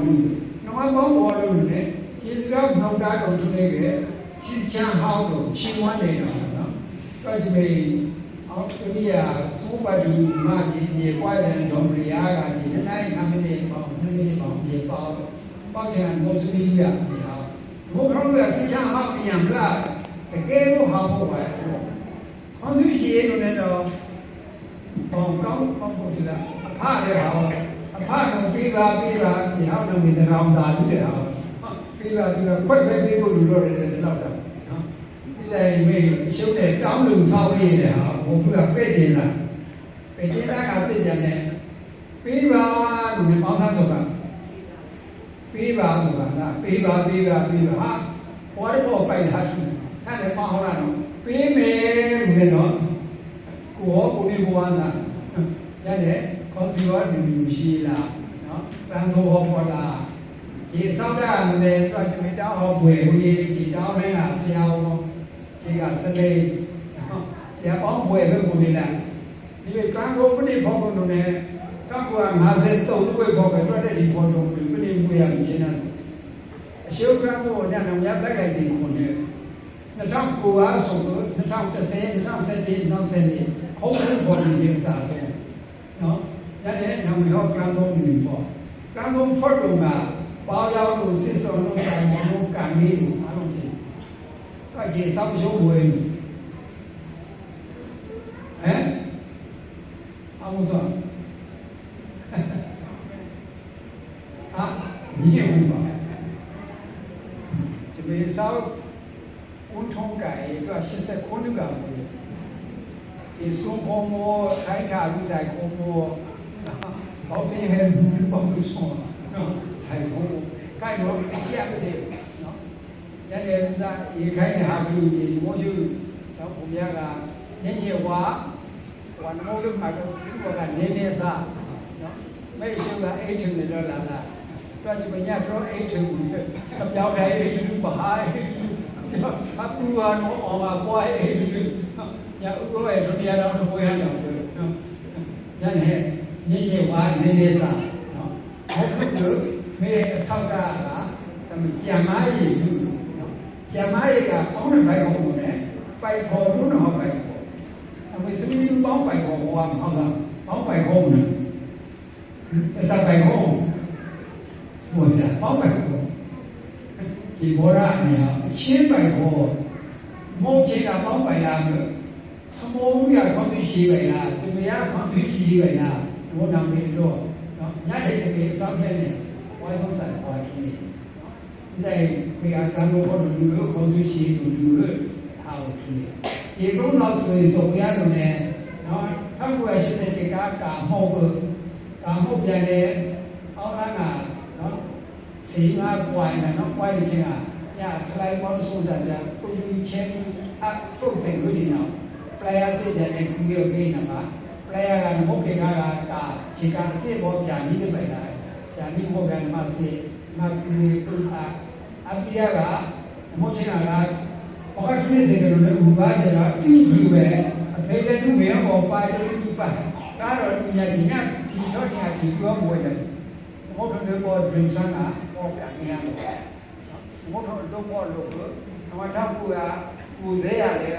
ဘူး။နှမမောင်းပေါ်လို့လည်းကျေစရာနှောက်တာတော်သူလေးကချစ်ချမ်းဟောင်းတော်ချီးမွမ်းနေတာနော်။တော်ဒီမေအောက်တမီးယာစိုးပါဒူမကြီးမြေကွာရန်တော်ပြရာကဒီနိုင်နာမည်ပေါင်းနာမည်ပေါင်းပြေပေါင်းပေါက်ကြံမုစလီယာဒီဟာဘုရားကစစ်ချမ်းဟောင်းပြန်မလားတကယ်လို့ဟောင်းဖို့ပါတော့။ဘာသူရှိရဲ့လို့လည်းတော့ပေါင်းကောင်းပေါင်းဖို့စလားအားရပါအောင် အဖကပြေးပါပြေးပါဒီဟောင်းတော့မြေတောင်သာလို့တဲ့ဟောပြေးပါပြေးပါခွက်ပဲပြေးဖို့လူတော့တယ်ဒီလောက်တော့နော်ဒီတိုင်းမေးရှုပ်တဲ့တောင်းလုံဆောက်ရည်တဲ့ဟာဘုရားပဲ့တင်လာပဲ့တင်လာကစစ်ကြတယ်ပြေးပါလို့မြေပေါင်းသားဆိုတာပြေးပါဆိုတာလားပြေးပါပြေးပါပြေးပါဟာဘွားတော့ပိုက်ထားရှိအဲ့ဒါမဟုတ်လားနော်ပြေးမယ်လို့လည်းနော်ကိုဟောကိုနေဘွားသားရတယ် ခေါ်စီရောဒီလိုရှိလားနော်တန်ဆိုဟောပေါ်လားဒီစောက်တာလည်းတွတ်ချင်တောင်းဟောဘွယ်ကိုကြီးဒီတောင်းတဲ့ကဆရာတော်ဒီကစလေနော်ဒီပေါင်းဘွယ်ပဲကိုနေလားဒီကံကိုပဏိဘောကုလို့နဲ့တော့က53ဘွယ်ဘောကတွတ်တဲ့ဒီဘောတော်ကိုပဏိဘွယ်ရမြင်နေတာအရှုကံကိုညနေမြတ်တက်လိုက်ဒီခုနဲ့2009အားဆိုတော့2010 2017 2017ခုံးခုံးပေါ်နေကြစားဆုံးနော်ရတယ်နမေဟော ကံတော်မြင်ပေါ့ကံတော်ဖောက်တော့ကပေါရောက်လို့စစ်စောလို့ဆိုင်မလို့ကံလေးကိုအားလုံးစီတော့ကျေစောက်ရှုံးဝင်ဟမ်အောင်စောဟာဒီရဘူးပါဒီမေစောက်ဦးထုံးကဲတော့80ခုနှစ်ကဘူးဒီဆုံးဖို့မောခိုင်တာလူဆိုင်ကိုမော ဘောစီဟဲဘောလူဆုံးနော်ဆိုင်ကိုကိုက်တော့ကြက်တယ်နော်ရတယ်စားရေခိုင်တာဘူးဒီမောရှုတော့ဘုရားကညညဝါဝါနမောလို့မှာတော့သူကနည်းနည်းစားနော်မိတ်ရှုကအိတ်ထုနေတော့လာလာတော့ဒီမညာတော့အိတ်ထုကပြောင်းတိုင်းအိတ်ထုပါဟိုင်းအပူဝါနောအော်မှာပွားအိတ်ထုညာဥကောရဲ့ ဒုတိယတော့ဘွေးဟန်တော့နော်ညနေညညဝါနည်းနည်းစားနော်ဟုတ်ကဲ့မေအဆောက်ကကသမကြံမားရည်ဘူးနော်ကြံမားရည်ကပေါင်းတဲ့ဘိုင်ကောင်ကိုလည်းပိုက်ခေါ်လို့တော့ပိုက်ခေါ်အမေစမီးပေါင်းပိုက်ခေါ်ဟောမှာဟုတ်လားပေါင်းပိုက်ခေါ်နော်အစပိုက်ခေါ်ဘုရားပေါင်းပိုက်ခေါ်ဒီဘောရအမြအချင်းပိုက်ခေါ်မုံချေကပေါင်းပိုက်လာလို့စမောရခေါင်းသိရှိပဲလားသူမရခေါင်းသိရှိပဲလား ဘောနာမေတော့နော်ညတဲ့တကယ်စောင့်နေတယ်ဝိုင်းဆောင်ဆိုင်ပွားခင်းနေဒီမေကကံလို့ဘောလူကိုခေါင်းသိရှိလူကိုဟာခင်းနေဒီကုန်းတော့ဆိုရင်ဆိုပြရတယ်နဲ့နော်1980ကကာမောကကာမောပြန်လေအောက်လာကနော်စီငါပွိုင်းနော်ပွိုင်းနေချင်းကညထလိုက်ပေါင်းဆုံးစားပြကိုယူချင်းအပုတ်စိန်ခွေးနေတော့ player စစ်တယ်နဲ့ကူရကိန်းနမှာ player ကမဟုတ်ခင်ကကခြေကစစ်ဘောကြာနီးနေပဲလားကြာနီးဘောကမစစ်မကူကူအာအပိယကမ ဟုတ်ချင်ကဘာကထွေးစေတယ်လို့ဥပါဒရာအင်းကြီးပဲအဖေလည်းသူ့မေဘောပါတူတူပါကားတော့ဒီညညဒီတော့ညဒီပြောမွေးတယ်မဟုတ်တယ်ဘော dream ဆန်းကဘောကနေရတယ်မဟုတ်တော့တော့ဘောလို့တော့တော့ကူကကူစေရတယ်